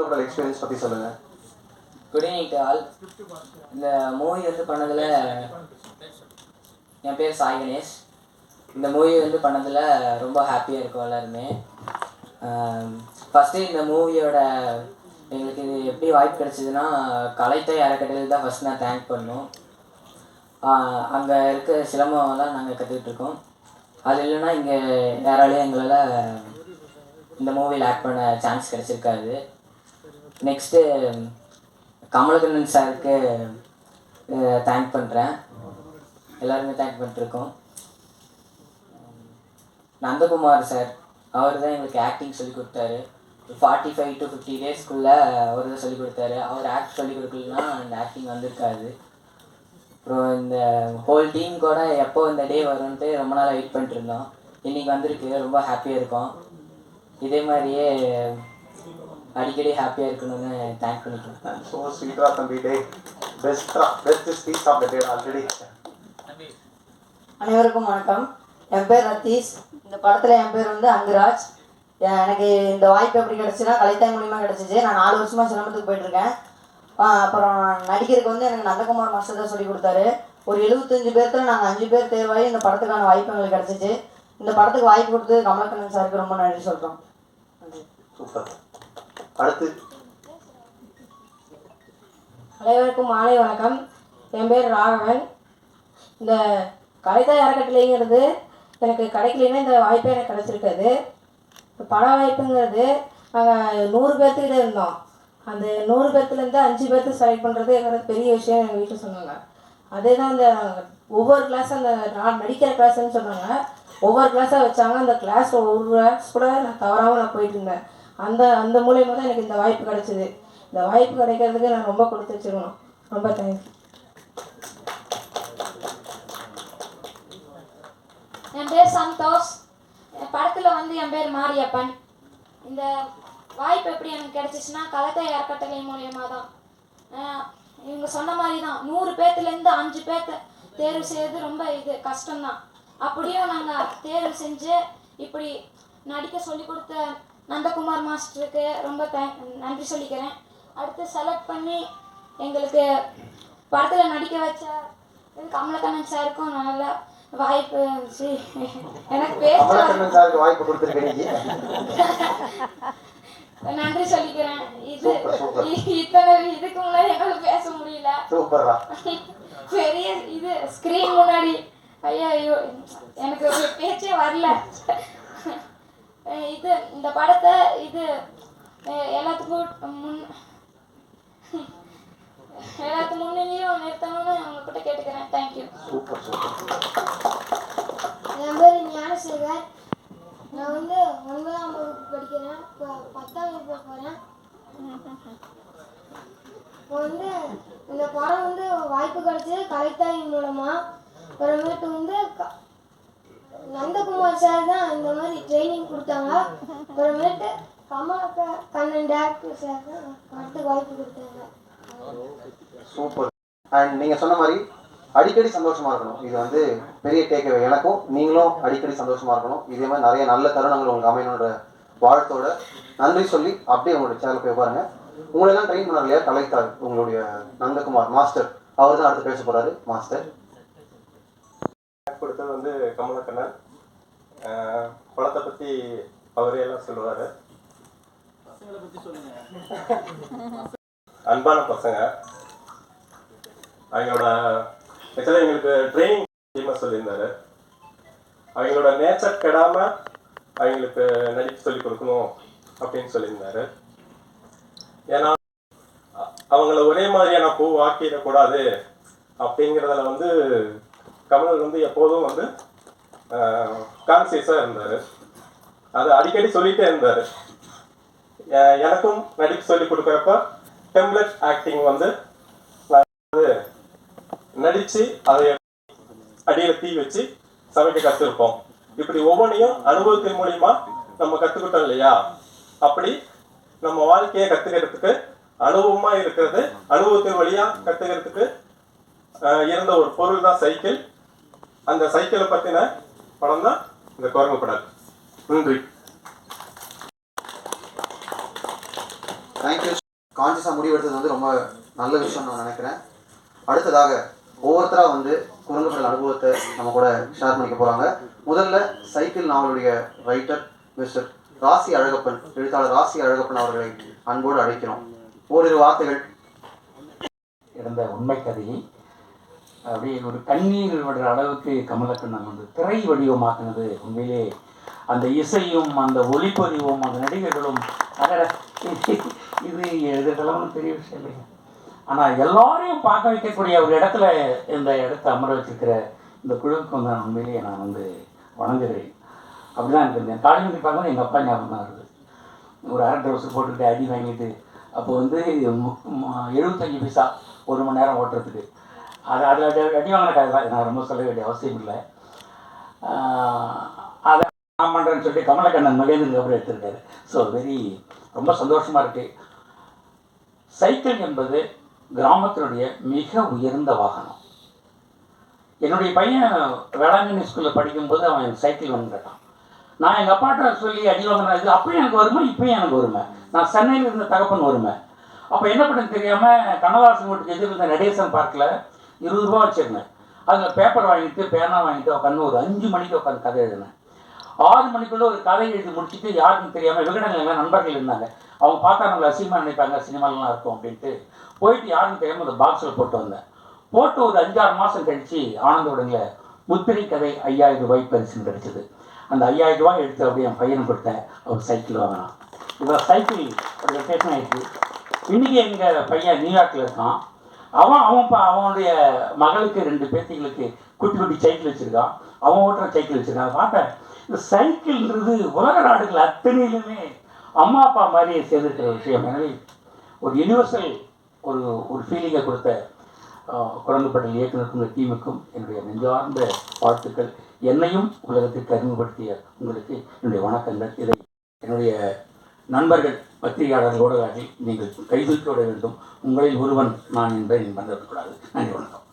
உங்களோட எக்ஸ்பீரியன்ஸ் பற்றி சொல்லுங்கள் குட் ஈவினிங் ஆல் இந்த மூவி வந்து பண்ணதில் என் பேர் சாய் கணேஷ். இந்த மூவி வந்து பண்ணதில் ரொம்ப ஹாப்பியாக இருக்கும் எல்லாருமே. ஃபஸ்ட்டு இந்த மூவியோட எங்களுக்கு இது எப்படி வாய்ப்பு கிடச்சிதுன்னா கலைத்தை அறக்கட்டளை தான் ஃபஸ்ட் நான் தேங்க் பண்ணும் அங்கே இருக்க சிலம்பம்லாம் நாங்கள் கற்றுக்கிட்டு இருக்கோம். அது இல்லைன்னா இங்கே யாராலையும் எங்களால் இந்த மூவியில் ஆக்ட் பண்ண சான்ஸ் கிடச்சிருக்காது. நெக்ஸ்ட்டு uh, கமலகண்ணன் சாருக்கு தேங்க் uh, பண்ணுறேன் எல்லாருமே தேங்க் பண்ணிட்டுருக்கோம் நந்தகுமார் சார் அவர் தான் எங்களுக்கு ஆக்டிங் சொல்லி கொடுத்தாரு. ஃபார்ட்டி ஃபைவ் டு ஃபிஃப்டி டேஸ்க்குள்ளே அவர் தான் சொல்லி கொடுத்தாரு. அவர் ஆக்ட் சொல்லி கொடுக்கலன்னா அந்த ஆக்டிங் வந்திருக்காது. அப்புறம் இந்த ஹோல் டீம் கூட எப்போ இந்த டே வரும்ன்ட்டு ரொம்ப நாள் வெயிட் பண்ணிட்டு இருந்தோம் இன்றைக்கி வந்திருக்கு. ரொம்ப ஹாப்பியாக இருக்கும். இதே மாதிரியே அடிக்கடி ஹாப்பியாக இருக்கணும்னு தேங்க் பண்ணிக்கிறேன் ஸோ ஸ்வீட்ரா தம்பி. டே பெஸ்ட்ரா best speech of the day already அனைவருக்கும் வணக்கம். என் பேர் ரத்தீஷ். இந்த படத்தில் என் பேர் வந்து அங்குராஜ். எனக்கு இந்த வாய்ப்பு எப்படி கிடச்சுன்னா கலைத்தாய் மூலியமாக கிடச்சிச்சு. நான் நாலு வருஷமாக சிரமத்துக்கு போயிட்டுருக்கேன். அப்புறம் நடிகருக்கு வந்து எனக்கு நந்தகுமார் மாஸ்டர் தான் சொல்லி கொடுத்தாரு. ஒரு எழுபத்தஞ்சு பேர்த்துல நாங்கள் அஞ்சு பேர் தேர்வாகி இந்த படத்துக்கான வாய்ப்பு எங்களுக்கு கிடச்சிச்சு. இந்த படத்துக்கு வாய்ப்பு கொடுத்து கமலக்கண்ணன் சாருக்கு ரொம்ப நன்றி சொல்கிறோம் நன்றி. சூப்பர். அடுத்து. அனைவருக்கும் மாலை வணக்கம். என் பேர் ராகவன். இந்த கவிதை அறக்கட்டளைங்கிறது எனக்கு கிடைக்கலன்னா இந்த வாய்ப்பே எனக்கு கிடச்சிருக்காது. இந்த பட வாய்ப்புங்கிறது நாங்கள் நூறு பேர்த்துக்கிட்ட இருந்தோம். அந்த நூறு பேர்த்துலேருந்து அஞ்சு பேர்த்து செலக்ட் பண்ணுறது எங்கிறது பெரிய விஷயம் எங்கள் வீட்டில் சொன்னாங்க. அதே தான் இந்த ஒவ்வொரு கிளாஸ் அந்த நான் நடிக்கிற கிளாஸ்ன்னு சொன்னாங்க. ஒவ்வொரு கிளாஸாக வச்சாங்க. அந்த கிளாஸ் ஒவ்வொரு கிளாஸ் கூட நான் தவறாமல் நான் போயிட்டு இருந்தேன். அந்த அந்த மூலயமா தான் எனக்கு இந்த வாய்ப்பு கிடைச்சிது. இந்த வாய்ப்பு கிடைக்கிறதுக்கு நான் ரொம்ப கொடுத்து வச்சுருக்கணும். ரொம்ப தேங்க்ஸ் என் பேர் சந்தோஷ். என் படத்தில் வந்து என் பேர் மாரியப்பன். இந்த வாய்ப்பு எப்படி எனக்கு கிடைச்சிச்சுன்னா கலத்தை அறக்கட்டளை மூலியமாக தான் இவங்க சொன்ன மாதிரி தான் நூறு பேர்த்துலேருந்து அஞ்சு பேர்த்த தேர்வு செய்யறது ரொம்ப இது கஷ்டம்தான். அப்படியும் நாங்கள் தேர்வு செஞ்சு இப்படி நடிக்க சொல்லி கொடுத்த நந்தகுமார் மாஸ்டருக்கு ரொம்ப தேங்க் நன்றி சொல்லிக்கிறேன். அடுத்து செலக்ட் பண்ணி எங்களுக்கு படத்தில் நடிக்க வச்ச இது கமலக்கண்ணன் சாருக்கும் நல்ல வாய்ப்பு சி, எனக்கு பேச வாய்ப்பு கொடுத்துருக்கீங்க நன்றி சொல்லிக்கிறேன். இது இத்தனை இதுக்கு முன்னாடி என்னால பேச முடியல. பெரிய இது ஸ்க்ரீன் முன்னாடி. ஐயா ஐயோ எனக்கு பேச்சே வரல. இது இந்த படத்தை இது எல்லாத்துக்கும் முன் எல்லாத்து முன்னிலையும் நிறுத்தணும்னு உங்ககிட்ட கேட்டுக்கிறேன். தேங்க்யூ சூப்பர் சூப்பர் என் பேர் ஞானசேகர். நான் வந்து ஒன்பதாம் வகுப்பு படிக்கிறேன். இப்போ பத்தாம் வகுப்பு போகிறேன் இப்போ வந்து இந்த படம் வந்து வாய்ப்பு கிடைச்சது கலைத்தாய் மூலமாக அப்புறமேட்டு வந்து க- நந்தகுமார் சார் தான் இந்த மாதிரி ட்ரைனிங் கொடுத்தாங்க. அப்புறமேட்டு கமலக்கா கண்ணன் டேரக்டர் சார் தான் படத்துக்கு வாய்ப்பு கொடுத்தாங்க. சூப்பர் அண்ட் நீங்கள் சொன்ன மாதிரி அடிக்கடி சந்தோஷமா இருக்கணும். இது வந்து பெரிய டேக்அவே எனக்கும் நீங்களும் அடிக்கடி சந்தோஷமா இருக்கணும். இதே மாதிரி நிறைய நல்ல தருணங்கள் உங்களுக்கு அமையணுன்ற வாழ்த்தோட நன்றி சொல்லி அப்படியே உங்களுடைய சேனல் போய் பாருங்க உங்களெல்லாம் ட்ரெயின் பண்ணார் இல்லையா? கலைத்தார் உங்களுடைய நந்தகுமார் மாஸ்டர் அவர் தான் அடுத்து பேச போறாரு மாஸ்டர் கொடுத்தது வந்து கமலக்கண்ணன். படத்தை பற்றி அவரே எல்லாம் சொல்லுவார். அன்பான பசங்க. அவங்களோட ஆக்சுவலாக எங்களுக்கு ட்ரைனிங் டீமாக சொல்லியிருந்தாரு. அவங்களோட நேச்சர் கெடாம அவங்களுக்கு நடிப்பு சொல்லி கொடுக்கணும் அப்படின்னு சொல்லியிருந்தாரு. ஏன்னா அவங்கள ஒரே மாதிரியான பூ ஆக்கிடக்கூடாது அப்படிங்கிறதுல வந்து கமல் வந்து எப்போதும் வந்து கான்சியஸாக இருந்தார். அது அடிக்கடி சொல்லிட்டே இருந்தார். எனக்கும் நடிப்பு சொல்லி கொடுக்குறப்ப டெம்ப்ளெட் ஆக்டிங் வந்து வந்து நடித்து அதை அடியில் தீ வச்சு சமைக்க கற்றுருப்போம் இப்படி ஒவ்வொன்றையும் அனுபவத்தின் மூலியமா நம்ம கற்றுக்கிட்டோம் இல்லையா? அப்படி நம்ம வாழ்க்கையை கற்றுக்கிறதுக்கு அனுபவமாக இருக்கிறது அனுபவத்தின் வழியாக கற்றுக்கிறதுக்கு இருந்த ஒரு பொருள் தான் சைக்கிள் அந்த சைக்கிளை பற்றின படம் தான் இந்த குரங்கு படம். நன்றி. தேங்க்யூ கான்சியஸாக முடிவெடுத்தது வந்து ரொம்ப நல்ல விஷயம் நான் நினைக்கிறேன். அடுத்ததாக ஒவ்வொருத்தராக வந்து குரங்குகள் அனுபவத்தை நம்ம கூட ஷேர் பண்ணிக்க போகிறாங்க முதல்ல சைக்கிள் நாவலுடைய ரைட்டர் மிஸ்டர் ராசி அழகப்பன் எழுத்தாளர் ராசி அழகப்பன் அவர்களை அன்போடு அழைக்கிறோம். ஓரிரு வார்த்தைகள். இருந்த உண்மை கதையை அப்படியே ஒரு கண்ணீர் விடுற அளவுக்கு கமலக்கண்ணன் வந்து திரை வடிவமாக்குனது உண்மையிலே அந்த இசையும் அந்த ஒளிப்பதிவும் அந்த நடிகர்களும் இது எழுதுறதெல்லாம் பெரிய விஷயம் இல்லைங்க. ஆனால் எல்லாரையும் பார்க்க வைக்கக்கூடிய ஒரு இடத்துல இந்த இடத்த அமர வச்சிருக்கிற இந்த குழுவுக்கு வந்து நான் உண்மையிலேயே நான் வந்து வணங்குகிறேன். அப்படிதான் எனக்கு இருந்தேன் காளிமதி பார்க்கும்போது எங்கள் அப்பா ஞாபகம் தான் வருது. ஒரு அரை ட்ரௌசர் போட்டுக்கிட்டு அடி வாங்கிட்டு அப்போ வந்து மு- எழுபத்தஞ்சு பைசா ஒரு மணி நேரம் ஓட்டுறதுக்கு. அது அது அடி அடி வாங்கின கதை தான் நான் ரொம்ப சொல்ல வேண்டிய அவசியம் இல்லை. அதை நான் பண்ணுறேன்னு சொல்லி கமலக்கண்ணன் மகேந்திரன் அப்புறம் எடுத்திருக்காரு. ஸோ வெரி ரொம்ப சந்தோஷமாக இருக்குது சைக்கிள் என்பது கிராமத்தினுடைய மிக உயர்ந்த வாகனம். என்னுடைய பையன் வேளாங்கண்ணி ஸ்கூலில் படிக்கும்போது அவன் சைக்கிள் வாங்கி கேட்டான் நான் எங்கள் அப்பாட்ட சொல்லி அடி வாங்கினேன் இது அப்பயும் எனக்கு வருமா இப்பயும் எனக்கு வருமே நான் சென்னையில் இருந்த தகப்பன் வருமே அப்போ என்ன பண்ணு தெரியாமல் கண்ணதாசன் வீட்டுக்கு எதிர் இருந்த நடேசன் பார்க்கில் இருபது ரூபா வச்சுருந்தேன் அதில் பேப்பர் வாங்கிட்டு பேனா வாங்கிட்டு உட்காந்து ஒரு அஞ்சு மணிக்கு உட்காந்து கதை எழுதினேன். ஆறு மணிக்குள்ள ஒரு கதை எழுதி முடிச்சுட்டு யாருக்கும் தெரியாமல் விகடங்கள் நண்பர்கள் இருந்தாங்க. அவங்க பார்த்தா நம்மளை அசிங்கமாக நினைப்பாங்க சினிமாலாம் இருக்கும் அப்படின்ட்டு. போயிட்டு யாருக்கும் தெரியாமல் அந்த பாக்ஸில் போட்டு வந்தேன். போட்டு ஒரு அஞ்சாறு மாதம் கழித்து ஆனந்த உடனே முத்திரை கதை ஐயாயிரம் ரூபாய் பரிசுன்னு கிடைச்சது. அந்த ஐயாயிரம் ரூபாய் எடுத்து அப்படியே என் பையனை கொடுத்தேன். அவர் சைக்கிள் வாங்கினான். இதில் சைக்கிள் ஒரு விசேஷம் ஆயிடுச்சு. இன்றைக்கி எங்கள் பையன் நியூயார்க்கில் இருக்கான். அவன் அவன் ப- அவனுடைய மகளுக்கு ரெண்டு பேத்திகளுக்கு குட்டி குட்டி சைக்கிள் வச்சுருக்கான். அவன் ஓட்டுற சைக்கிள் வச்சுருக்கான். பார்த்தேன் இந்த சைக்கிள்ன்றது உலக நாடுகள் அத்தனையிலுமே அம்மா அப்பா மாதிரி சேர்ந்துருக்கிற விஷயம். எனவே ஒரு யுனிவர்சல் ஒரு ஒரு ஃபீலிங்கை கொடுத்த ஆஹ், இயக்குநருக்கும் இந்த டீமுக்கும் என்னுடைய நெஞ்சார்ந்த வாழ்த்துக்கள். என்னையும் உலகத்திற்கு அறிமுகப்படுத்திய உங்களுக்கு என்னுடைய வணக்கங்கள். இதை என்னுடைய நண்பர்கள் பத்திரிகையாளர்களோடு நீங்கள் கைதூக்கி விட வேண்டும். உங்களில் ஒருவன் நான் என்பதை நீங்கள் மறந்துவிடக்கூடாது நன்றி வணக்கம்.